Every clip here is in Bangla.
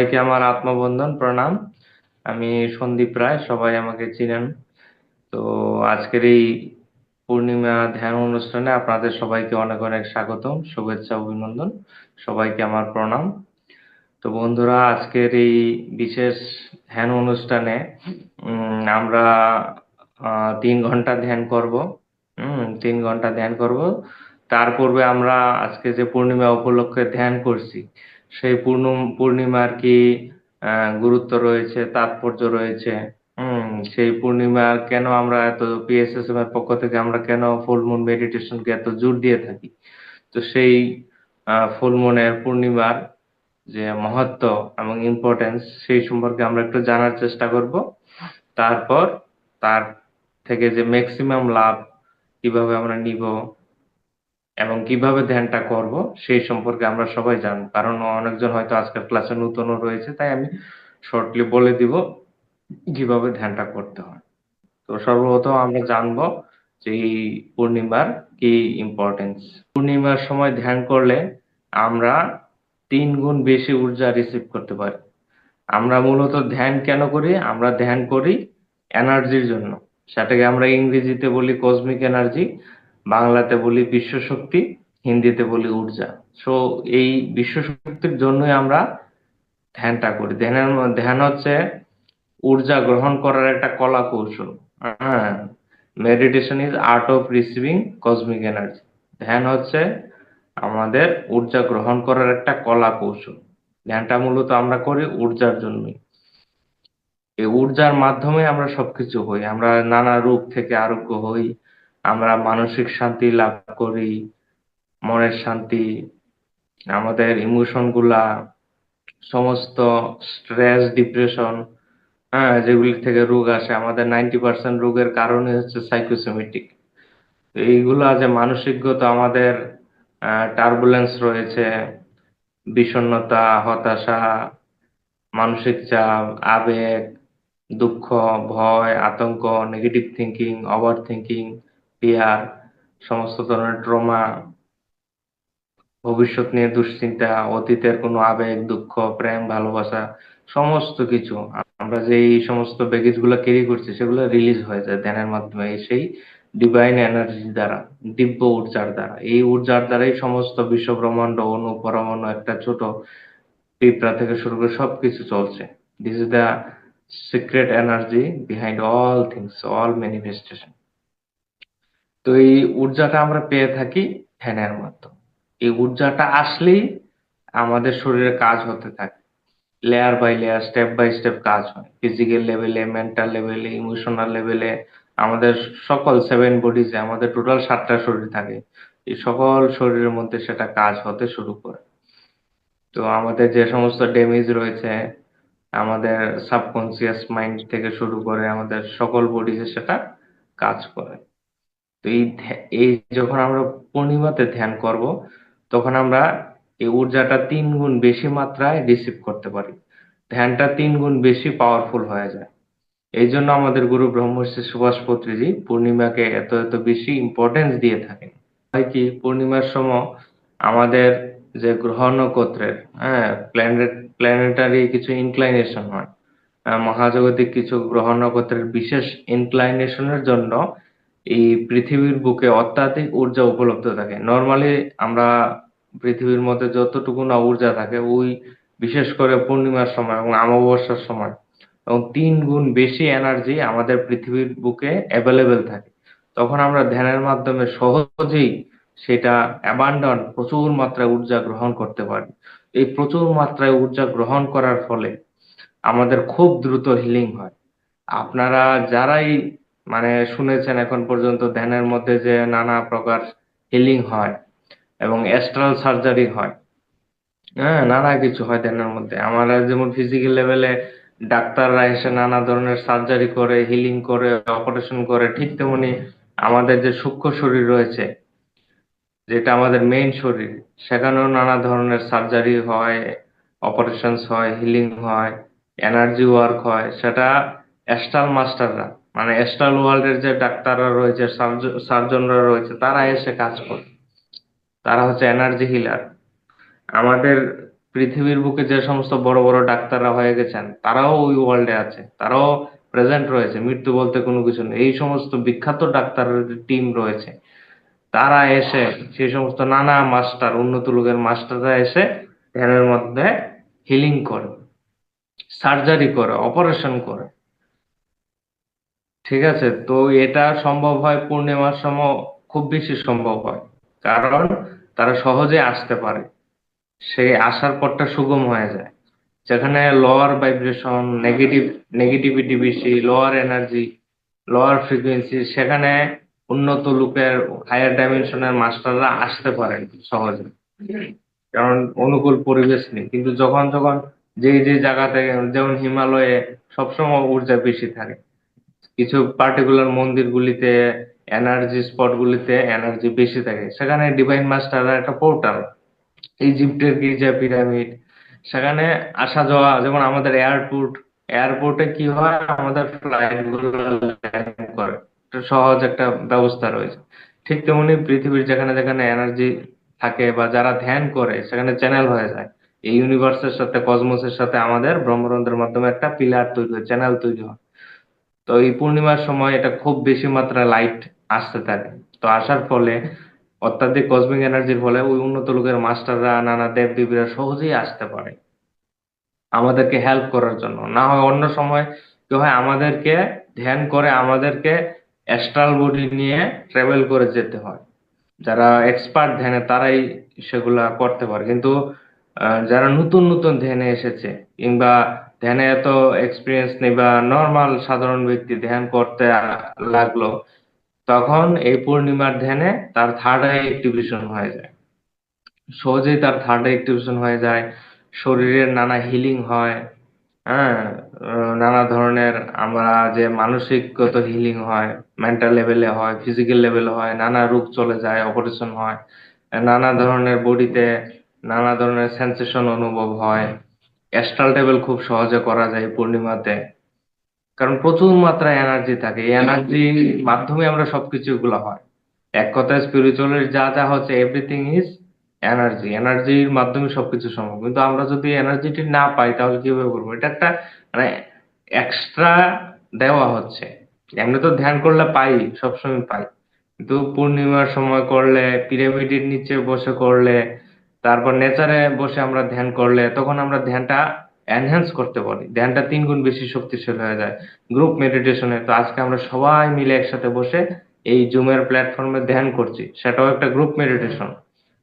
সবাইকে আমার আত্মবন্ধন প্রণাম। আমি সন্দীপ রায়, সবাই আমাকে চিনেন। তো আজকের এই পূর্ণিমা ধ্যান অনুষ্ঠানে আপনাদের সবাইকে অনেক অনেক স্বাগতম, শুভেচ্ছা, অভিনন্দন। সবাইকে আমার প্রণাম। তো বন্ধুরা, আজকের এই বিশেষ ধ্যান অনুষ্ঠানে আমরা তিন ঘণ্টা ধ্যান করব। হুম তিন ঘণ্টা ধ্যান করব। তার পূর্বে আমরা আজকে যে পূর্ণিমা উপলক্ষে ধ্যান করছি সেই পূর্ণ, পূর্ণিমার কি গুরুত্ব রয়েছে, তাৎপর্য রয়েছে? হুম, সেই পূর্ণিমার কেন আমরা এত পিএসএসএম এর পক্ষ থেকে আমরা কেন ফুল মুন মেডিটেশনকে এত জোর দিয়ে থাকি? তো সেই ফুল মুনের পূর্ণিমার যে মহত্ব এবং ইম্পর্টেন্স সেই সম্পর্কে আমরা একটু জানার চেষ্টা করব। তারপর তার থেকে যে ম্যাক্সিমাম লাভ কীভাবে আমরা নিব এবং কীভাবে ধ্যানটা করব সেই সম্পর্কে আমরা সবাই জানব কারণ অনেকজন হয়তো আজকের ক্লাসে নতুনও রয়েছে, তাই আমি শর্টলি বলে দিব কীভাবে ধ্যানটা করতে হয়। তো সর্বপ্রথম আমরা জানব যে এই পূর্ণিমার কি ইম্পর্টেন্স পূর্ণিমার সময় ধ্যান করলে আমরা তিন গুণ বেশি ঊর্জা রিসিভ করতে পারি। আমরা মূলত ধ্যান কেন করি? আমরা ধ্যান করি এনার্জির জন্য। সেটাকে আমরা ইংরেজিতে বলি কসমিক এনার্জি বাংলাতে বলি বিশ্বশক্তি, হিন্দিতে বলি ঊর্জা। সো এই বিশ্বশক্তির জন্যই আমরা ধ্যানটা করি। ধ্যানের ধ্যান হচ্ছে ঊর্জা গ্রহণ করার একটা কলা কৌশল। হ্যাঁ meditation is art of receiving cosmic energy ধ্যান হচ্ছে আমাদের ঊর্জা গ্রহণ করার একটা কলা কৌশল। ধ্যানটা মূলত আমরা করি ঊর্জার জন্যই। এই ঊর্জার মাধ্যমে আমরা সবকিছু হই। আমরা নানা রূপ থেকে আরোগ্য হই। আমরা মানসিক শান্তি লাভ করি, মনের শান্তি, আমাদের ইমোশনগুলা, সমস্ত স্ট্রেস ডিপ্রেশন হ্যাঁ যেগুলি থেকে রোগ আসে, আমাদের নাইনটি পার্সেন্ট রোগের কারণে হচ্ছে সাইকোসোমেটিক এইগুলা যে মানসিকগত আমাদের টার্বুলেন্স রয়েছে, বিষণ্ণতা, হতাশা, মানসিক চাপ, আবেগ, দুঃখ, ভয়, আতঙ্ক negative thinking over thinking fear সমস্ত ধরনের ট্রমা, ভবিষ্যৎ নিয়ে দুশ্চিন্তা, অতীতের কোনো আবেগ, দুঃখ, প্রেম, ভালোবাসা, সমস্ত কিছু। আমরা যে এই সমস্ত ব্যাগেজগুলো ক্যারি করছি, সেগুলো রিলিজ হয়ে যায় ধ্যানের মাধ্যমে। সেই ডিভাইন এনার্জি দ্বারা, দিব্য ঊর্জার দ্বারা। এই ঊর্জার দ্বারাই সমস্ত বিশ্ব ব্রহ্মাণ্ড অনু, পরমাণু, একটা ছোট পিঁপড়া থেকে শুরু করে সবকিছু চলছে। This is the secret energy behind all things all manifestation তো এই ঊর্জাটা আমরা পেয়ে থাকি ফ্যানের মাধ্যমে। এই ঊর্জাটা আসলেই আমাদের শরীরে কাজ হতে থাকে। Layer by layer step by step কাজ হয়। ফিজিক্যাল লেভেলে মেন্টাল লেভেলে ইমোশনাল লেভেলে আমাদের সকল সেভেন বডিজে আমাদের টোটাল সাতটা শরীর থাকে। এই সকল শরীরের মধ্যে সেটা কাজ হতে শুরু করে। তো আমাদের যে সমস্ত ড্যামেজ রয়েছে, আমাদের সাবকনসিয়াস মাইন্ড থেকে শুরু করে আমাদের সকল বডিজে সেটা কাজ করে। তো এই এই যখন আমরা পূর্ণিমাতে ধ্যান করব, তখন আমরা এই ঊর্জাটা তিন গুণ বেশি মাত্রায় রিসিভ করতে পারি। ধ্যানটা তিন গুণ বেশি পাওয়ারফুল হয়ে যায়। এই জন্য আমাদের গুরু ব্রহ্মর্ষি সুভাষ পত্রীজি পূর্ণিমাকে এত এত বেশি ইম্পর্টেন্স দিয়ে থাকেন। হয় কি, পূর্ণিমার সময় আমাদের যে গ্রহ নক্ষত্রের হ্যাঁ প্ল্যানেট প্ল্যানেটারি কিছু ইনক্লাইনেশন হয়। মহাজাগতিক কিছু গ্রহ নক্ষত্রের বিশেষ ইনক্লাইনেশনের জন্য এই পৃথিবীর বুকে অত্যাধিক ঊর্জা উপলব্ধ থাকে। নর্মালি আমরা পৃথিবীর মধ্যে যতটুকু না ঊর্জা থাকে, ওই বিশেষ করে পূর্ণিমার সময় এবং অমাবস্যার সময় এবং তিন গুণ বেশি এনার্জি আমাদের পৃথিবীর বুকে অ্যাভেলেবেল থাকে। তখন আমরা ধ্যানের মাধ্যমে সহজেই সেটা অ্যাবান্ডন প্রচুর মাত্রায় ঊর্জা গ্রহণ করতে পারি। এই প্রচুর মাত্রায় ঊর্জা গ্রহণ করার ফলে আমাদের খুব দ্রুত হিলিং হয়। আপনারা যারাই মানে শুনেছেন এখন পর্যন্ত ধ্যানের মধ্যে যে নানা প্রকার হিলিং হয় এবং অ্যাস্ট্রাল সার্জারি হয়। হ্যাঁ নানা কিছু হয় ধ্যানের মধ্যে। আমরা যেমন ফিজিক্যাল লেভেলে ডাক্তাররা এসে নানা ধরনের সার্জারি করে হিলিং করে অপারেশন করে, ঠিক তেমনি আমাদের যে সূক্ষ্ম শরীর রয়েছে, যেটা আমাদের মেইন শরীর, সেখানেও নানা ধরনের সার্জারি হয় অপারেশনস হয় হিলিং হয় এনার্জি ওয়ার্ক হয়, সেটা অ্যাস্ট্রাল মাস্টাররা মানে অ্যাস্ট্রাল ওয়ার্ল্ডের যে ডাক্তাররা রয়েছে সার্জনরা রয়েছে, তারা এসে কাজ করে। তারা হচ্ছে এনার্জি হিলার আমাদের পৃথিবীর বুকে যে সমস্ত বড় বড় ডাক্তাররা হয়ে গেছেন, তারাও ওই ওয়ার্ল্ডে আছে। তারাও প্রেজেন্ট রয়েছে, মৃত্যু বলতে কোনো কিছু নেই। এই সমস্ত বিখ্যাত ডাক্তারের টিম রয়েছে। তারা এসে সেই সমস্ত নানা মাস্টার উন্নত লোকের মাস্টাররা এসে ধ্যানের মধ্যে হিলিং করে। সার্জারি করে অপারেশন করে। ঠিক আছে? তো এটা সম্ভব হয় পূর্ণিমার সময় খুব বেশি সম্ভব হয়। কারণ তারা সহজে আসতে পারে। সেই আসার পথটা সুগম হয়ে যায়। যেখানে লোয়ার ভাইব্রেশন নেগেটিভ নেগেটিভিটি বেশি লোয়ার এনার্জি লোয়ার ফ্রিকোয়েন্সি সেখানে উন্নত লোকের হায়ার ডাইমেনশনের মাস্টাররা আসতে পারেন সহজে। কারণ অনুকূল পরিবেশ নেই। কিন্তু যখন যখন যে যে জায়গাতে যেমন হিমালয়ে সবসময় ঊর্জা বেশি থাকে। কিছু পার্টিকুলার মন্দিরগুলিতে এনার্জি স্পটগুলিতে এনার্জি বেশি থাকে। সেখানে ডিভাইন মাস্টাররা একটা পোর্টাল ইজিপ্টের গির্জা পিরামিড সেখানে আসা যাওয়া, যেমন আমাদের এয়ারপোর্ট এয়ারপোর্টে কি হয়? আমাদের ফ্লাইট করে। সহজ একটা ব্যবস্থা রয়েছে। ঠিক তেমনি পৃথিবীর যেখানে যেখানে এনার্জি থাকে বা যারা ধ্যান করে, সেখানে চ্যানেল হয়ে যায়। এই ইউনিভার্সের সাথে কসমোসের সাথে আমাদের ব্রহ্মরন্ধ্রের মাধ্যমে একটা পিলার তৈরি হয় চ্যানেল তৈরি হয়। তো এই পূর্ণিমার সময় এটা খুব বেশি মাত্রায় লাইট আসতে থাকে। তো আসার ফলে অত্যাধিক কসমিক এনার্জির ফলে ওই উন্নত লোকের মাস্টাররা, নানা দেব দেবীরা সহজেই আসতে পারে। আমাদেরকে হেল্প করার জন্য। না হয় অন্য সময় কি হয় আমাদেরকে ধ্যান করে আমাদেরকে অ্যাস্ট্রাল বডি নিয়ে ট্রাভেল করে যেতে হয়। যারা এক্সপার্ট ধ্যানে তারাই সেগুলা করতে পারে। কিন্তু যারা নতুন নতুন ধ্যানে এসেছে কিংবা ধ্যানে এত এক্সপিরিয়েন্স নেই বা নর্মাল সাধারণ ব্যক্তি ধ্যান করতে লাগল, তখন এই পূর্ণিমার ধ্যানে তার থার্ড আই অ্যাক্টিভেশন হয়ে যায়। সহজেই তার থার্ড আই অ্যাক্টিভেশন হয়ে যায়, শরীরের নানা হিলিং হয় হ্যাঁ নানা ধরনের আমরা যে মানসিকগত হিলিং হয় মেন্টাল লেভেলে হয় ফিজিক্যাল লেভেলে হয়, নানা রোগ চলে যায় অপারেশন হয়, নানা ধরনের বডিতে নানা ধরনের সেন্সেশন অনুভব হয়। অ্যাস্ট্রাল লেভেল খুব সহজে করা যায় পূর্ণিমাতে কারণ প্রচুর মাত্রায় এনার্জি থাকে। এই এনার্জির মাধ্যমে আমরা সবকিছু এগুলো হয়। এক কথায় স্পিরিচুয়ালের যা যা হচ্ছে এভরিথিং ইজ এনার্জি এনার্জির মাধ্যমে সবকিছু সম্ভব। কিন্তু আমরা যদি এনার্জিটি না পাই, তাহলে কীভাবে করব? এটা একটা মানে এক্সট্রা দেওয়া হচ্ছে। এমনি তো ধ্যান করলে পাই, সবসময় পাই। কিন্তু পূর্ণিমার সময় করলে পিরামিডের নিচে বসে করলে তারপর নেচারে বসে আমরা ধ্যান করলে তখন আমরা ধ্যানটা এনহ্যান্স করতে পারি। ধ্যানটা তিন গুণ বেশি শক্তিশালী হয়ে যায়। গ্রুপ মেডিটেশনে তো আজকে আমরা সবাই মিলে একসাথে বসে এই জুমের প্ল্যাটফর্মে ধ্যান করছি। সেটাও একটা গ্রুপ মেডিটেশন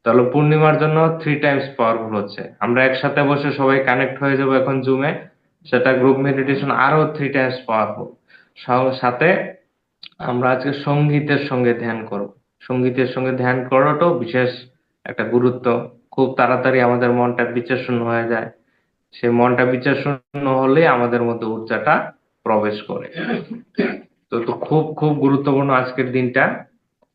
তাহলে পূর্ণিমার জন্য থ্রি টাইমস পাওয়ারফুল হচ্ছে। আমরা একসাথে বসে সবাই কানেক্ট হয়ে যাব এখন জুমে সেটা গ্রুপ মেডিটেশন আরও থ্রি টাইমস পাওয়ারফুল সাথে আমরা আজকে সঙ্গীতের সঙ্গে ধ্যান করব। সঙ্গীতের সঙ্গে ধ্যান করাটাও বিশেষ একটা গুরুত্ব। খুব তাড়াতাড়ি আমাদের মনটা বিচার শূন্য হয়ে যায়। সেই মনটা বিচার শূন্য হলে আমাদের মধ্যে ঊর্জাটা প্রবেশ করে। তো তো খুব খুব গুরুত্বপূর্ণ আজকের দিনটা।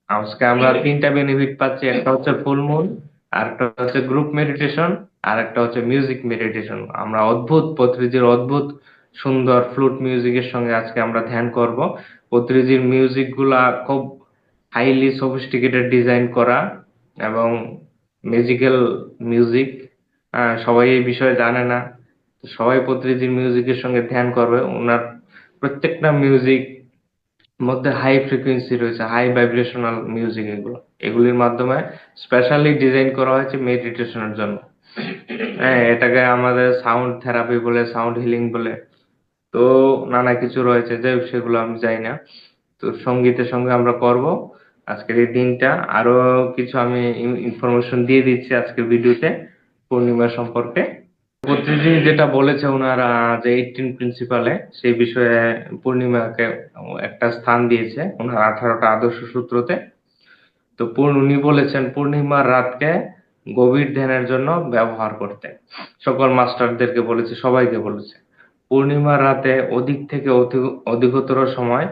আজকে আমরা তিনটা বেনিফিট পাচ্ছি। একটা হচ্ছে ফুল মুন আর একটা হচ্ছে গ্রুপ মেডিটেশন আর একটা হচ্ছে মিউজিক মেডিটেশন আমরা অদ্ভুত পত্রিজির অদ্ভুত সুন্দর ফ্লুট মিউজিকের সঙ্গে আজকে আমরা ধ্যান করব। পত্রিজির মিউজিকগুলা খুব হাইলি সফিস্টিকেটেড ডিজাইন করা এবং ম্যাজিক্যাল মিউজিক সবাই এই বিষয়ে জানে না। সবাই পত্রিজির মিউজিকের সঙ্গে ধ্যান করবে। ওনার প্রত্যেকটা মিউজিক মধ্যে হাই ফ্রিকোয়েন্সি রয়েছে হাই ভাইব্রেশনাল মিউজিক এগুলো। এগুলির মাধ্যমে স্পেশালি ডিজাইন করা হয়েছে মেডিটেশনের জন্য। হ্যাঁ এটাকে আমাদের সাউন্ড থেরাপি বলে সাউন্ড হিলিং বলে। তো নানা কিছু রয়েছে যে সেগুলো আমি জানি না। তো সঙ্গীতের সঙ্গে আমরা করব। আজকের এই দিনটা। আরও কিছু আমি ইনফরমেশন দিয়ে দিচ্ছি আজকের ভিডিওতে পূর্ণিমা সম্পর্কে। পত্রিজি যেটা বলেছে ওনারা যে এইটিন প্রিন্সিপালে সেই বিষয়ে পূর্ণিমাকে একটা স্থান দিয়েছে, ওনার আঠারোটা আদর্শ সূত্রতে। তো উনি বলেছেন, পূর্ণিমার রাতকে গভীর ধ্যানের জন্য ব্যবহার করতে। সকল মাস্টারদেরকে বলেছে, সবাইকে বলেছে। পূর্ণিমার রাতে অধিক থেকে অধিক- অধিকতর সময়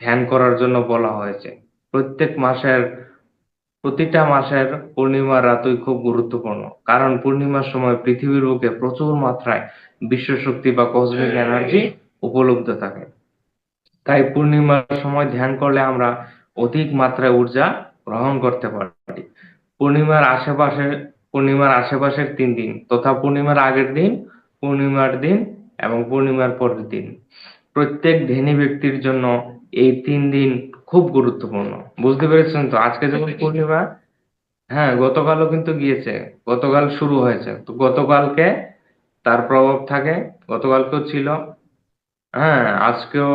ধ্যান করার জন্য বলা হয়েছে। প্রত্যেক মাসের প্রতিটা মাসের পূর্ণিমার রাতই খুব গুরুত্বপূর্ণ। কারণ পূর্ণিমার সময় পৃথিবীর বুকে প্রচুর মাত্রায় বিশ্বশক্তি বা কসমিক এনার্জি উপলব্ধ থাকে। তাই পূর্ণিমার সময় ধ্যান করলে আমরা অধিক মাত্রায় ঊর্জা গ্রহণ করতে পারি। পূর্ণিমার আশেপাশে পূর্ণিমার আশেপাশের তিন দিন তথা পূর্ণিমার আগের দিন পূর্ণিমার দিন এবং পূর্ণিমার পরের দিন। প্রত্যেক ধনী ব্যক্তির জন্য এই তিন দিন খুব গুরুত্বপূর্ণ। বুঝতে পেরেছেন তো? আজকে যেমন পূর্ণিমা হ্যাঁ গতকালও কিন্তু গিয়েছে। গতকাল শুরু হয়েছে। তো গতকালকে তার প্রভাব থাকে গতকালকেও ছিল। হ্যাঁ আজকেও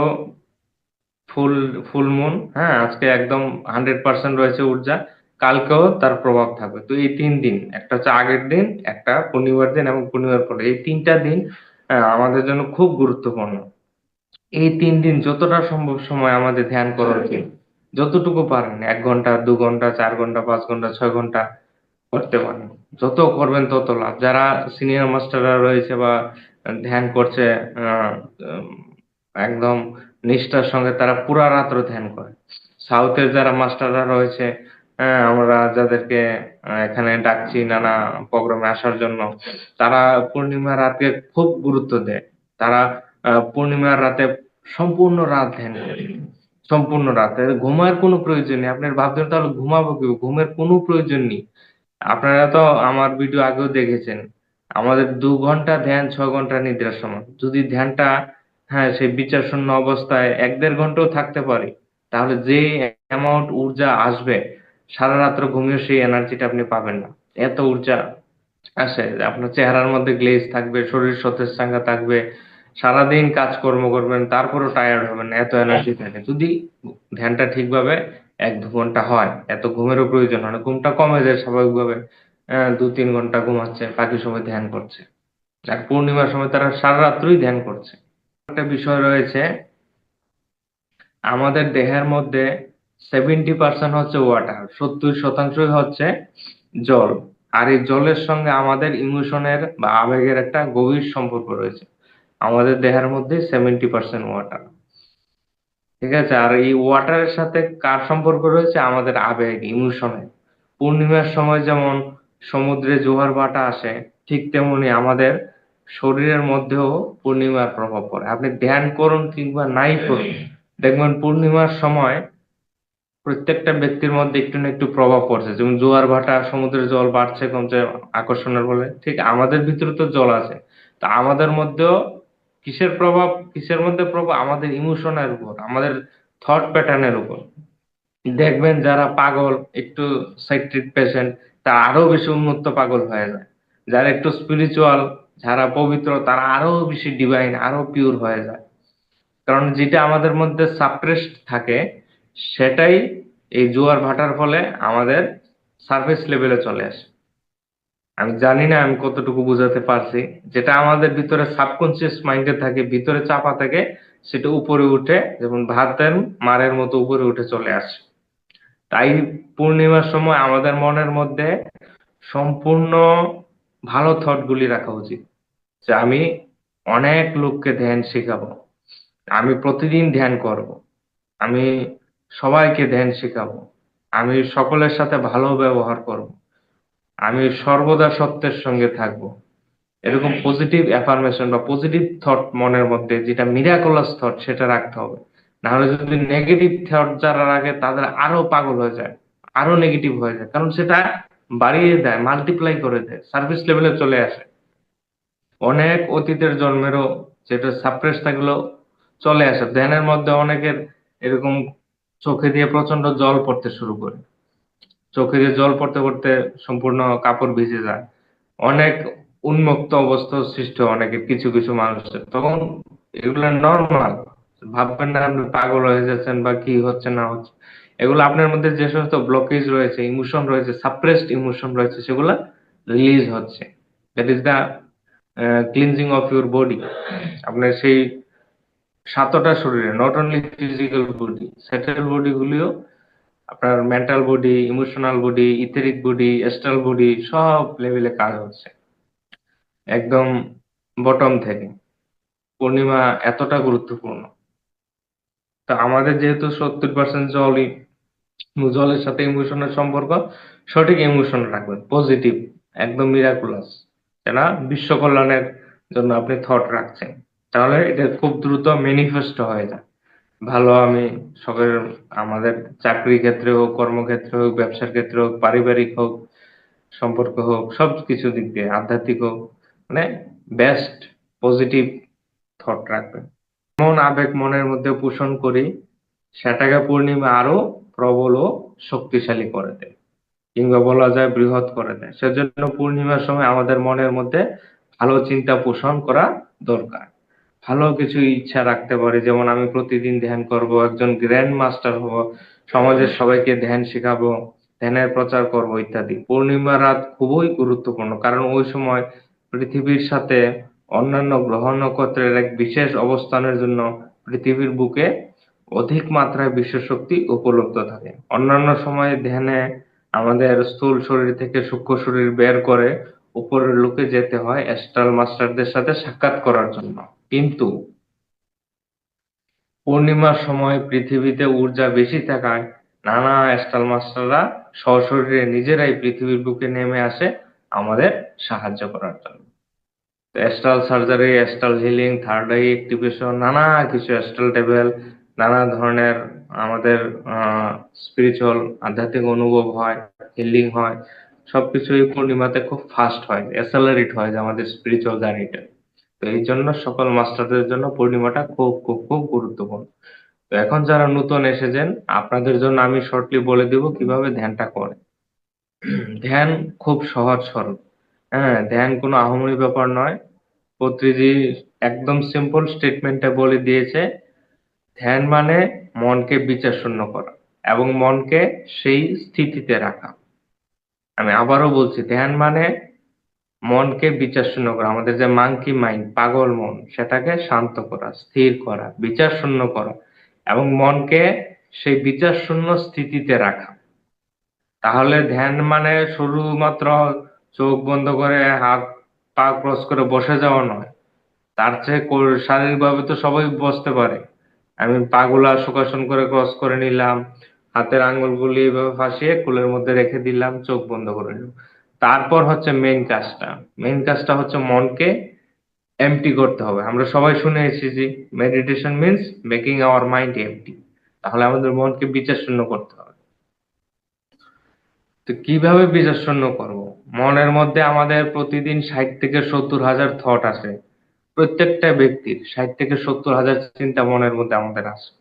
ফুল ফুল মুন হ্যাঁ আজকে একদম হান্ড্রেড পার্সেন্ট রয়েছে ঊর্জা কালকেও তার প্রভাব থাকবে। তো এই তিন দিন একটা হচ্ছে আগের দিন একটা পূর্ণিমার দিন এবং পূর্ণিমার পরে। এই তিনটা দিন আহ, আমাদের জন্য খুব গুরুত্বপূর্ণ। এই তিন দিন যতটা সম্ভব সময় আমাদের ধ্যান করা উচিত যতটুকু পারেন এক ঘণ্টা দু ঘণ্টা চার ঘণ্টা পাঁচ ঘণ্টা ছয় ঘণ্টা করতে পারেন। যত করবেন তত লাভ। যারা সিনিয়র মাস্টাররা রয়েছে বা ধ্যান করছে আহ, একদম নিষ্ঠার সঙ্গে তারা পুরা রাত্র ধ্যান করে। সাউথের যারা মাস্টাররা রয়েছে হ্যাঁ আমরা যাদেরকে এখানে ডাকছি নানা প্রোগ্রামে আসার জন্য তারা পূর্ণিমা রাতকে খুব গুরুত্ব দেয়। তারা পূর্ণিমার রাতে সম্পূর্ণ রাত ধ্যান সম্পূর্ণ রাত ঘুমার কোনো প্রয়োজন নেই। আপনার ভাবছেন তাহলে ঘুমাবো কি ঘুমের কোনো প্রয়োজন নেই। আপনারা তো আমার ভিডিও আগেও দেখেছেন। আমাদের দু ঘণ্টা ধ্যান, ছ ঘণ্টা নিদ্রার সময় যদি ধ্যানটা হ্যাঁ সেই বিচার শূন্য অবস্থায় এক দেড় ঘন্টাও থাকতে পারে, তাহলে যে অ্যামাউন্ট ঊর্জা আসবে, সারা রাত্র ঘুমিয়ে সেই এনার্জিটা আপনি পাবেন না। এত ঊর্জা আসে। আপনার চেহারার মধ্যে গ্লেজ থাকবে, শরীর সতেজ চাঙ্গা থাকবে সারাদিন কাজকর্ম করবেন, তারপরেও টায়ার্ড হবেন এত এনার্জি থাকে। যদি ধ্যানটা ঠিকভাবে এক দু ঘণ্টা হয়, এত ঘুমেরও প্রয়োজন হয় না, ঘুমটা কমে যায় স্বাভাবিকভাবে। দু তিন ঘণ্টা ঘুমাচ্ছে, বাকি সময় ধ্যান করছে। আর পূর্ণিমার সময় তারা সারা রাত্রই ধ্যান করছে। একটা বিষয় রয়েছে, আমাদের দেহের মধ্যে সেভেন্টি পার্সেন্ট হচ্ছে ওয়াটার সত্তর শতাংশই হচ্ছে জল। আর এই জলের সঙ্গে আমাদের ইমোশনের বা আবেগের একটা গভীর সম্পর্ক রয়েছে। আমাদের দেহের মধ্যে সেভেন্টি পার্সেন্ট ওয়াটার ঠিক আছে? আর এই ওয়াটারের সাথে কার সম্পর্ক রয়েছে? আমাদের আবেগ ইমোশনের পূর্ণিমার সময় যেমন সমুদ্রে জোয়ার ভাটা আসে, ঠিক তেমনি আমাদের শরীরের মধ্যেও পূর্ণিমার প্রভাব পড়ে। আপনি ধ্যান করুন কিংবা নাই করুন, দেখবেন পূর্ণিমার সময় প্রত্যেকটা ব্যক্তির মধ্যে একটু না একটু প্রভাব পড়ছে। যেমন জোয়ার ভাটা, সমুদ্রের জল বাড়ছে, কমছে, আকর্ষণের বলে ঠিক আমাদের ভিতরে তো জল আছে। তা আমাদের মধ্যেও কিসের প্রভাব? কিসের মধ্যে প্রভাব? আমাদের ইমোশনের উপর, আমাদের থট প্যাটার্নের উপর। দেখবেন যারা পাগল, একটু সাইট্রিক পেশেন্ট তারা আরও বেশি উন্মুক্ত পাগল হয়ে যায়। যারা একটু স্পিরিচুয়াল যারা পবিত্র, তারা আরও বেশি ডিভাইন আরও পিওর হয়ে যায়। কারণ যেটা আমাদের মধ্যে সাপ্রেসড থাকে, সেটাই এই জোয়ার ভাটার ফলে আমাদের সারফেস লেভেলে চলে আসে। আমি জানি না আমি কতটুকু বোঝাতে পারছি। যেটা আমাদের ভিতরে সাবকনসিয়াস মাইন্ডে থাকে, ভিতরে চাপা থাকে, সেটা উপরে উঠে যেমন ভাতের মারের মতো উপরে উঠে চলে আসে। তাই পূর্ণিমার সময় আমাদের মনের মধ্যে সম্পূর্ণ ভালো থট গুলি রাখা উচিত যে আমি অনেক লোককে ধ্যান শেখাবো, আমি প্রতিদিন ধ্যান করব, আমি সবাইকে ধ্যান শেখাবো, আমি সকলের সাথে ভালো ব্যবহার করব। আমি সর্বদা সত্যের সঙ্গে থাকব। এরকম পজিটিভ অ্যাফার্মেশন বা পজিটিভ থট মনের মধ্যে যেটা মিরাকলাস থট সেটা রাখতে হবে। না হলে যদি নেগেটিভ থট যারা রাখে তাদের আরও পাগল হয়ে যায়, আরও নেগেটিভ হয়ে যায়। কারণ সেটা বাড়িয়ে দেয় মাল্টিপ্লাই করে দেয় সার্ভিস লেভেলে চলে আসে। অনেক অতীতের জন্মেরও যেটা সাপ্রেস থাকল চলে আসে। ধ্যানের মধ্যে অনেকের এরকম চোখে দিয়ে প্রচণ্ড জল পড়তে শুরু করে। চোখে দিয়ে জল পড়তে পড়তে সম্পূর্ণ কাপড় ভিজে যায়। অনেক উন্মুক্ত অবস্থা সৃষ্টি হয় অনেকের, কিছু কিছু মানুষের। তখন এগুলো নর্মাল ভাববেন না আপনি পাগল হয়ে যাচ্ছেন বা কি হচ্ছে না হচ্ছে। এগুলো আপনার মধ্যে যে সমস্ত ব্লকেজ রয়েছে ইমোশন রয়েছে সাপ্রেসড ইমোশন রয়েছে, সেগুলো রিলিজ হচ্ছে। That is the cleansing of your body আপনার সেই সাতটা শরীরে not only physical body subtle body গুলিও আপনার mental body emotional body etheric body astral body সব লেভেলে কাজ হচ্ছে। একদম বটম থেকে। পূর্ণিমা এতটা গুরুত্বপূর্ণ। তো আমাদের যেহেতু সত্তর পার্সেন্ট জলই, জলের সাথে ইমোশনের সম্পর্ক, সঠিক ইমোশন রাখবেন পজিটিভ একদম মিরাকুলাস বিশ্ব কল্যাণের জন্য আপনি থট রাখছেন। তাহলে এটা খুব দ্রুত ম্যানিফেস্ট হয়ে যায়। ভালো আমি সকলের আমাদের চাকরি ক্ষেত্রে হোক, কর্মক্ষেত্রে হোক, ব্যবসার ক্ষেত্রে হোক, পারিবারিক হোক, সম্পর্ক হোক সব কিছু দিক দিয়ে, আধ্যাত্মিক হোক মানে বেস্ট পজিটিভ থট রাখবেন। মন আবেগ মনের মধ্যে পোষণ করি, সেটাকে পূর্ণিমা আরও প্রবল ও শক্তিশালী করে দেয়। কিংবা বলা যায় বৃহৎ করে দেয়। সেজন্য পূর্ণিমার সময় আমাদের মনের মধ্যে ভালো চিন্তা পোষণ করা দরকার। ভালো কিছু ইচ্ছা রাখতে পারি। যেমন আমি প্রতিদিন ধ্যান করব, একজন গ্র্যান্ড মাস্টার হব, সমাজের সবাইকে ধ্যান শেখাবো, ধ্যানের প্রচার করব ইত্যাদি। পূর্ণিমা রাত খুবই গুরুত্বপূর্ণ, কারণ ওই সময় পৃথিবীর সাথে অন্যান্য গ্রহ নক্ষত্রের এক বিশেষ অবস্থানের জন্য পৃথিবীর বুকে অধিক মাত্রায় বিশ্বশক্তি উপলব্ধ থাকে। অন্যান্য সময়ে ধ্যানে আমাদের স্থূল শরীর থেকে সূক্ষ্ম শরীর বের করে উপরের লোকে যেতে হয় অ্যাস্ট্রাল মাস্টারদের সাথে সাক্ষাৎ করার জন্য। কিন্তু পূর্ণিমার সময় পৃথিবীতে ঊর্জা বেশি থাকায় নানা অ্যাস্ট্রাল মাস্টাররা সশরীরে নিজেরাই পৃথিবীর বুকে নেমে আসে আমাদের সাহায্য করার জন্য। Astral surgery astral healing, third eye activation, নানা কিছু অ্যাস্ট্রাল টেবিল, নানা ধরনের আমাদের স্পিরিচুয়াল আধ্যাত্মিক অনুভব হয় হিলিং হয় সবকিছু এই পূর্ণিমাতে খুব ফাস্ট হয় অ্যাসেলারেট হয় আমাদের স্পিরিচুয়াল জার্নিটা তো এই জন্য সকল মাস্টারদের জন্য পূর্ণিমাটা খুব খুব খুব গুরুত্বপূর্ণ। তো এখন যারা নতুন এসেছেন, আপনাদের জন্য আমি শর্টলি বলে দিব কীভাবে ধ্যানটা করে। ধ্যান খুব সহজ সরল। হ্যাঁ ধ্যান কোনো আহামরি ব্যাপার নয়। পত্রিজি একদম সিম্পল স্টেটমেন্টে বলে দিয়েছে, ধ্যান মানে মনকে বিচার শূন্য করা এবং মনকে সেই স্থিতিতে রাখা। আমি আবারও বলছি, ধ্যান মানে মনকে বিচার শূন্য করা, আমাদের যে মাংকি মাইন্ড পাগল মন, সেটাকে শান্ত করা, স্থির করা বিচার শূন্য করা এবং মনকে সেই বিচার শূন্য স্থিতিতে রাখা। তাহলে ধ্যান মানে শুধুমাত্র চোখ বন্ধ করে, হাত পা ক্রস করে বসে যাওয়া নয়। তার চেয়ে শারীরিকভাবে তো সবাই বসতে পারে। আমি পাগুলা সুখাসন করে ক্রস করে নিলাম, হাতের আঙ্গুলগুলি এভাবে ফাঁসিয়ে কুলের মধ্যে রেখে দিলাম, চোখ বন্ধ করে নিলাম। তারপর হচ্ছে মেইন কাজটা। মেইন কাজটা হচ্ছে মনকে এমটি করতে হবে। আমরা সবাই শুনে এসেছি যে meditation means making our mind empty তাহলে আমাদের মনকে বিচার শূন্য করতে হবে। তো কীভাবে বিচার শূন্য করব? মনের মধ্যে আমাদের প্রতিদিন ষাট থেকে সত্তর হাজার থট আসে। প্রত্যেকটা ব্যক্তির ষাট থেকে সত্তর হাজার চিন্তা মনের মধ্যে আমাদের আসে।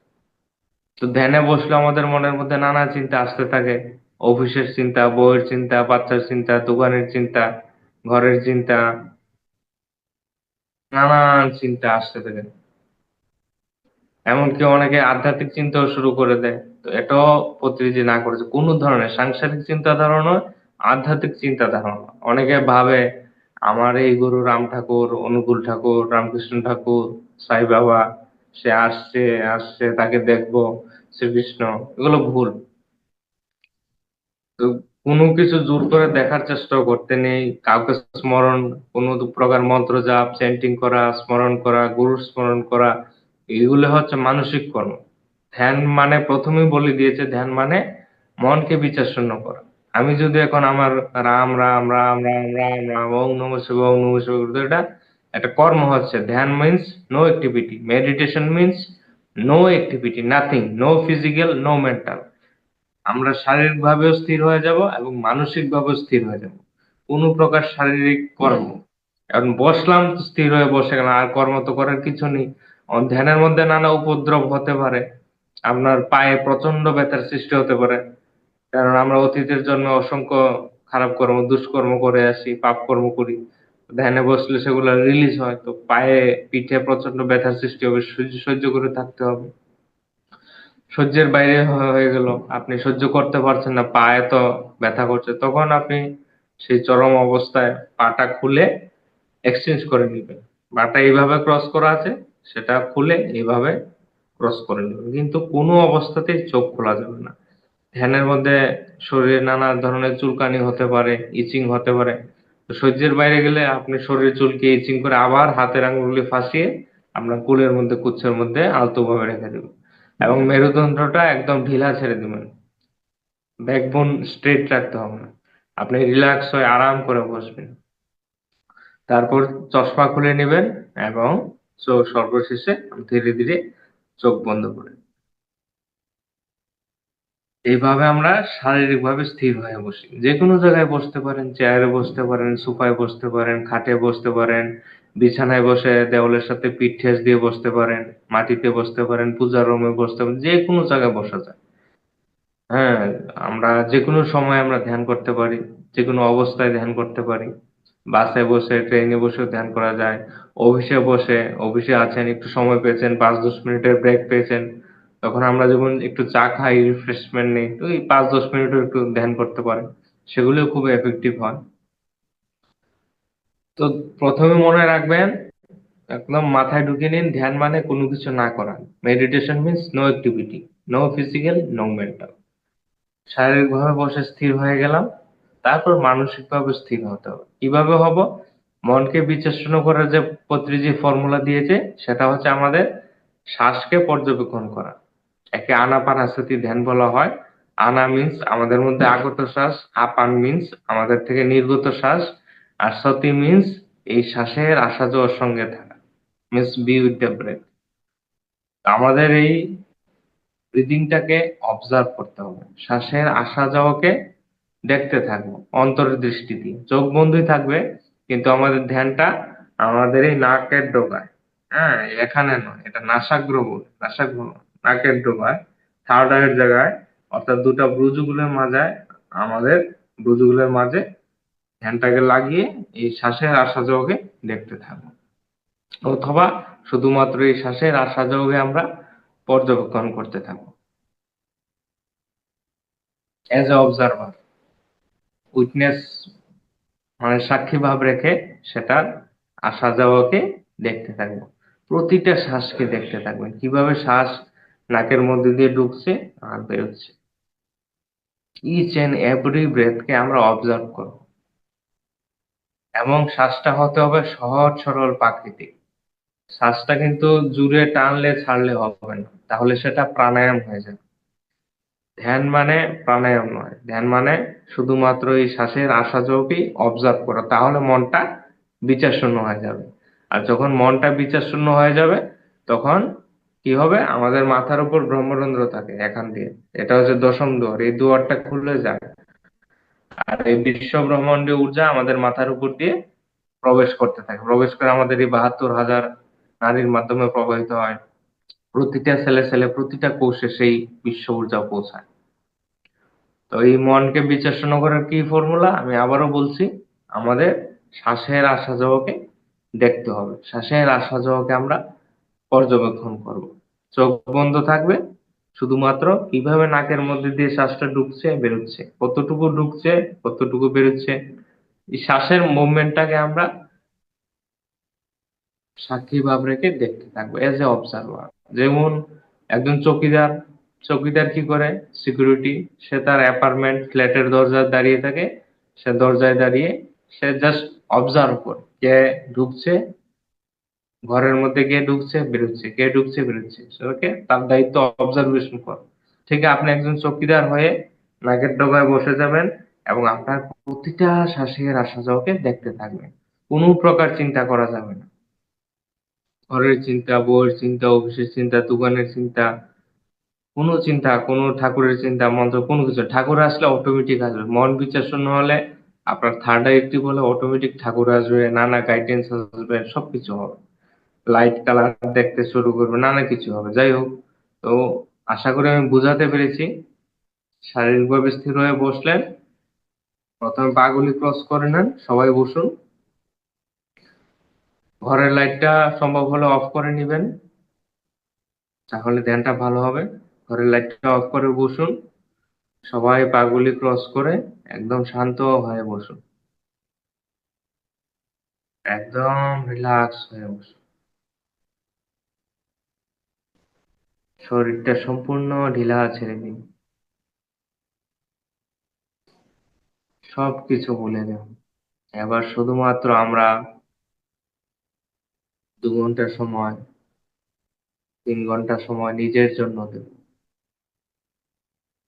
তো ধ্যানে বসলে আমাদের মনের মধ্যে নানা চিন্তা আসতে থাকে। অফিসের চিন্তা বউয়ের চিন্তা, বাচ্চার চিন্তা, দোকানের চিন্তা, ঘরের চিন্তা, নানান চিন্তা আসতে থাকে। এমনকি অনেকে আধ্যাত্মিক চিন্তাও শুরু করে দেয়। তো এটাও প্রতিনিধি না করেছে কোনো ধরনের সাংসারিক চিন্তাধারা নয়, আধ্যাত্মিক চিন্তাধারা নয়। অনেকে ভাবে, আমার এই গুরু রাম ঠাকুর, অনুকূল ঠাকুর, রামকৃষ্ণ ঠাকুর, সাই বাবা, সে আসছে আসছে, তাকে দেখব, শ্রীকৃষ্ণ। এগুলো ভুল। কোনো কিছু জোর করে দেখার চেষ্টা করতে নেই। কাউকে স্মরণ, কোনো প্রকার মন্ত্র জাপ চেন্টিং করা, স্মরণ করা গুরু স্মরণ করা, এগুলো হচ্ছে মানসিক কর্ম। ধ্যান মানে প্রথমেই বলে দিয়েছে, ধ্যান মানে মনকে বিচার শূন্য করা। আমি যদি এখন আমার রাম রাম রাম রাম রাম রাম ওং নম শিব ওং নম শিব এটা একটা কর্ম হচ্ছে। ধ্যান means no activity meditation means no activity nothing no physical no mental আমরা শারীরিকভাবেও স্থির হয়ে যাব এবং মানসিকভাবেও স্থির হয়ে যাব। কোনো প্রকার শারীরিক কর্ম। এখন বসলাম স্থির হয়ে বসে গেলাম, আর কর্ম তো করার কিছু নেই। ধ্যানের মধ্যে নানা উপদ্রব হতে পারে। আপনার পায়ে প্রচণ্ড ব্যথার সৃষ্টি হতে পারে। কারণ আমরা অতীতের জন্য অসংখ্য খারাপ কর্ম, দুষ্কর্ম করে আসি, পাপ কর্ম করি। ধ্যানে বসলে সেগুলো রিলিজ হয়। তো পায়ে, পিঠে প্রচণ্ড ব্যথার সৃষ্টি হবে সহ্য করে থাকতে হবে। সহ্যের বাইরে হয়ে গেল। আপনি সহ্য করতে পারছেন না, পায়ে তো ব্যথা করছে। তখন আপনি সেই চরম অবস্থায় পাটা খুলে এক্সচেঞ্জ করে নেবেন। পাটা এইভাবে ক্রস করা আছে, সেটা খুলে এইভাবে ক্রস করে নেবেন। কিন্তু কোনো অবস্থাতেই চোখ খোলা যাবে না। ধ্যানের মধ্যে শরীরে নানা ধরনের চুলকানি হতে পারে ইচিং হতে পারে। তো সহ্যের বাইরে গেলে আপনি শরীরে চুলকে ইচিং করে আবার হাতের আঙুলগুলি ফাঁসিয়ে আপনার কুলের মধ্যে, কুচ্ছের মধ্যে আলতোভাবে রেখে দেবেন। এবং মেরুদণ্ডটা একদম ঢিলা ছেড়ে দিবেন। ব্যাকবোন স্ট্রেট রাখতে হবে না। আপনি রিল্যাক্স হয়ে আরাম করে বসবেন। তারপর চশমা খুলে নেবেন এবং চোখ সর্বশেষে ধীরে ধীরে চোখ বন্ধ করে এইভাবে আমরা শারীরিকভাবে স্থির হয়ে বসি। যেকোনো জায়গায় বসতে পারেন, চেয়ারে বসতে পারেন, সোফায় বসতে পারেন, খাটে বসতে পারেন, বিছানায় বসে দেওয়ালের সাথে পিঠ ঠেস দিয়ে বসতে পারেন, মাটিতে বসতে পারেন, পূজার রুমে বসতে পারেন, যেকোনো জায়গায় বসা যায়। হ্যাঁ, আমরা যেকোনো সময় আমরা ধ্যান করতে পারি, যেকোনো অবস্থায় ধ্যান করতে পারি। বাসে বসে, ট্রেনে বসেও ধ্যান করা যায়। অফিসে বসে, অফিসে আছেন, একটু সময় পেয়েছেন, ৫-১০ মিনিটের ব্রেক পেয়েছেন। তখন আমরা যখন একটু চা খাই, রিফ্রেশমেন্ট নেই, ওই ৫-১০ মিনিটও একটু ধ্যান করতে পারেন। সেগুলোও খুব এফেক্টিভ হয়। তো প্রথমে মনে রাখবেন, একদম মাথায় ঢুকিয়ে নিন ধ্যান মানে কোনো কিছু না করা। Meditation means no activity, no physical, no mental. শারীরিকভাবে বসে স্থির হয়ে গেলাম। তারপর মানসিকভাবে স্থির হতে হবে। কীভাবে হব? মনকে বিচক্ষণ করার যে পত্রিজি ফর্মুলা দিয়েছে সেটা হচ্ছে আমাদের শ্বাসকে পর্যবেক্ষণ করা। একে আনাপানাসতি ধ্যান বলা হয়। আনা মিন্স আমাদের মধ্যে আগত শ্বাস, আপান মিন্স আমাদের থেকে নির্গত শ্বাস, আর সতি মিনস এই শ্বাসের আসা যাওয়ার সঙ্গে থাকা। Means be with the breath. আমাদের এই ব্রিদিংটাকে অবজার্ভ করতে হবে। শ্বাসের আসা যাওয়াকে দেখতে থাকব অন্তরের দৃষ্টি দিয়ে। চোখ বন্ধই থাকবে কিন্তু আমাদের ধ্যানটা আমাদের এই নাকের ডগায়। হ্যাঁ? এখানে নয়। এটা নাসাগ্র বলে। নাসাগ্র নাকের ডগায়, থার্ড আইয়ের জায়গায় অর্থাৎ দুটা ব্রুজগুলোর মাঝে আমাদের ব্রুজগুলোর মাঝে ধ্যানটাকে লাগিয়ে এই শ্বাসের আসা যাওয়াকে দেখতে থাকব। অথবা শুধুমাত্র এই শ্বাসের আসা যাওয়াকে আমরা পর্যবেক্ষণ করতে থাকব। As a observer. উইটনেস মানে সাক্ষী ভাব রেখে সেটার আসা যাওয়াকে দেখতে থাকব। প্রতিটা শ্বাসকে দেখতে থাকবেন। কীভাবে শ্বাস নাকের মধ্যে দিয়ে ঢুকছে আর বেরোচ্ছে। ইচ অ্যান্ড এভরি ব্রেথকে আমরা অবজার্ভ করব। এবং শ্বাসটা হতে হবে সহজ সরল প্রাকৃতিক। শ্বাসটা কিন্তু জুড়ে টানলে, ছাড়লে হবে না। তাহলে সেটা প্রাণায়াম হয়ে যাবে। ধ্যান মানে প্রাণায়াম নয়। ধ্যান মানে শুধুমাত্র এই শ্বাসের আসা যাওয়াকেই অবজার্ভ করা। তাহলে মনটা বিচারশূন্য হয়ে যাবে। আর যখন মনটা বিচারশূন্য হয়ে যাবে, তখন কি হবে? আমাদের মাথার উপর ব্রহ্মরন্ধ্র থাকে এখান দিয়ে। এটা হচ্ছে দশম দুয়ার। এই দুয়ারটা খুলে যায়। আর এই বিশ্ব ব্রহ্মাণ্ডীয় ঊর্জা আমাদের মাথার উপর দিয়ে প্রবেশ করতে থাকে। প্রবেশ করে আমাদের এই বাহাত্তর হাজার নারীর মাধ্যমে প্রবাহিত হয়। প্রতিটা ছেলে ছেলে প্রতিটা কোষে সেই বিশ্ব ঊর্জা পৌঁছায়। তো এই মনকে বিচর্ষণ করার কি ফর্মুলা? আমি আবারও বলছি, আমাদের শ্বাসের আসা যাওয়াকে দেখতে হবে। শ্বাসের আসা যাওয়াকে আমরা পর্যবেক্ষণ করব। চোখ বন্ধ থাকবে। শুধুমাত্র কীভাবে নাকের মধ্যে দিয়ে শ্বাসটা ঢুকছে, বেরোচ্ছে। কতটুকু ঢুকছে, কতটুকু বেরোচ্ছে। এই শ্বাসের মুভমেন্টটাকে আমরা সাক্ষী ভাব রেখে দেখতে থাকব এজ এ অবজারভার। যেমন একজন চৌকিদার, চৌকিদার কি করে? সিকিউরিটি সে তার অ্যাপার্টমেন্ট ফ্ল্যাটের দরজায় দাঁড়িয়ে থাকে। সে দরজায় দাঁড়িয়ে সে জাস্ট অবজার্ভ করে। কে ঢুকছে, ঘরের মধ্যে কে ঢুকছে, বেরোচ্ছে, কে ঢুকছে, বেরোচ্ছে। ওকে? তার দায়িত্ব অবজারভেশন করা। ঠিক আপনি একজন চৌকিদার হয়ে নাকের ডগায় বসে যাবেন এবং আপনার প্রতিটা শ্বাসের আসা যাওয়াকে দেখতে থাকবেন। কোনো প্রকার চিন্তা করা যাবে না। ঘরের চিন্তা, বইয়ের চিন্তা, অফিসের চিন্তা, দোকানের চিন্তা, কোনো চিন্তা, কোনো ঠাকুরের চিন্তা, মন্ত্র কোনো কিছু। ঠাকুর আসলে অটোমেটিক আসবে। মন বিচারশূন্য হলে আপনার থার্ড আই বলে অটোমেটিক ঠাকুর আসবে, নানা গাইডেন্স আসবে, সবকিছু হবে। লাইট কালার দেখতে শুরু করবে, নানা কিছু হবে। যাই হোক, তো আশা করি আমি বুঝাতে পেরেছি। শারীরিকভাবে স্থির হয়ে বসলেন। প্রথমে পাগুলি ক্রস করে নেন। সবাই বসুন। ঘরের লাইটটা সম্ভব হলে অফ করে নিবেন। তাহলে ধ্যানটা ভালো হবে। ঘরের লাইটটা অফ করে বসুন। সবাই পাগুলি ক্রস করে একদম শান্ত হয়ে বসুন। একদম রিল্যাক্স হয়ে বসুন। শরীরটা সম্পূর্ণ ঢিলা ছেড়ে দিন। সবকিছু ভুলে যান। এবার শুধুমাত্র আমরা দু ঘণ্টা সময়, তিন ঘণ্টা সময় নিজের জন্য দেব।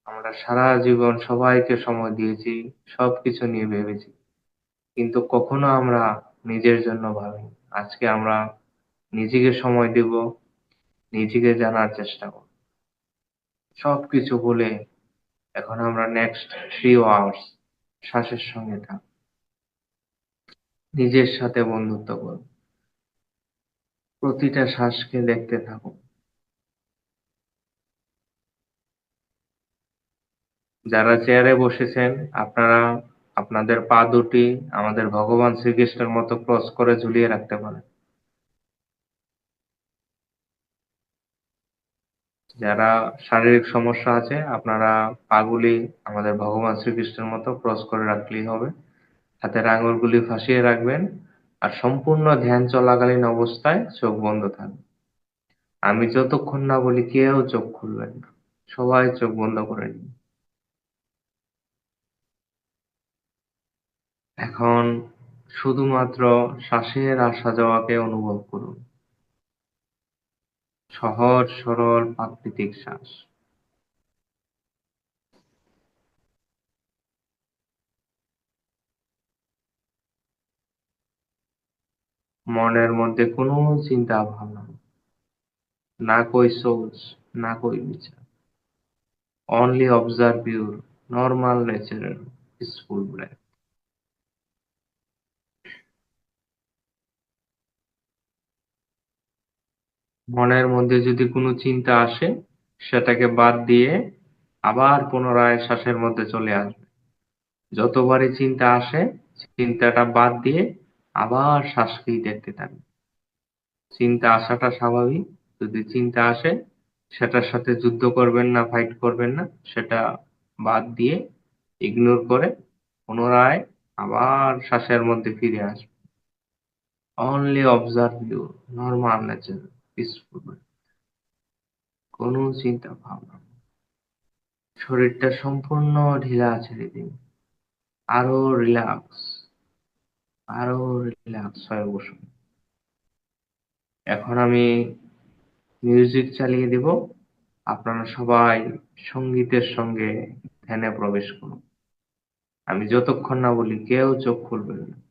আমরা সারা জীবন সবাইকে সময় দিয়েছি, সবকিছু নিয়ে ভেবেছি। কিন্তু কখনো আমরা নিজের জন্য ভাবিনি। আজকে আমরা নিজেকে সময় দেব, নিজেকে জানার চেষ্টা করব। সবকিছু বলে এখন আমরা নেক্সট থ্রি আওয়ার্স শ্বাসের সঙ্গে থাক নিজের সাথে বন্ধুত্ব করুন প্রতিটা শ্বাসকে দেখতে থাকুন যারা চেয়ারে বসেছেন, আপনারা আপনাদের পা দুটি আমাদের ভগবান শ্রীকৃষ্ণের মতো ক্রস করে ঝুলিয়ে রাখতে পারেন। যারা শারীরিক সমস্যা আছে, আপনারা পাগুলি আমাদের ভগবান শ্রীকৃষ্ণের মতো ক্রস করে রাখলেই হবে। হাতের আঙুলগুলি ফাঁসিয়ে রাখবেন আর সম্পূর্ণ ধ্যান চলাকালীন অবস্থায় চোখ বন্ধ থাকবে আমি যতক্ষণ না বলি কেউ চোখ খুলবেন না, সবাই চোখ বন্ধ করে নিন। এখন শুধুমাত্র শ্বাসের আসা যাওয়াকে অনুভব করুন। সহজ সরল প্রাকৃতিক শ্বাস মনের মধ্যে কোনো চিন্তা ভাবনা না কই সোচ না কই বিচার only observe your normal natural peaceful breath মনের মধ্যে যদি কোনো চিন্তা আসে, সেটাকে বাদ দিয়ে আবার পুনরায় শ্বাসের মধ্যে চলে আসবে। যতবারই চিন্তা আসে, চিন্তাটা বাদ দিয়ে আবার শ্বাসকেই দেখতে থাকবে। চিন্তা আসাটা স্বাভাবিক। যদি চিন্তা আসে, সেটার সাথে যুদ্ধ করবেন না ফাইট করবেন না, সেটা বাদ দিয়ে ইগনোর করে পুনরায় আবার শ্বাসের মধ্যে ফিরে আসবে। Only observe you normal nature peaceful কোনো চিন্তা ভাবনা শরীরটা সম্পূর্ণ ঢিলা ছেড়ে দিন আরও রিল্যাক্স আরও রিল্যাক্স হয়ে বসুন এখন আমি মিউজিক চালিয়ে দেব। আপনারা সবাই সঙ্গীতের সঙ্গে ধ্যানে প্রবেশ করুন। আমি যতক্ষণ না বলি কেউ চোখ খুলবেন না।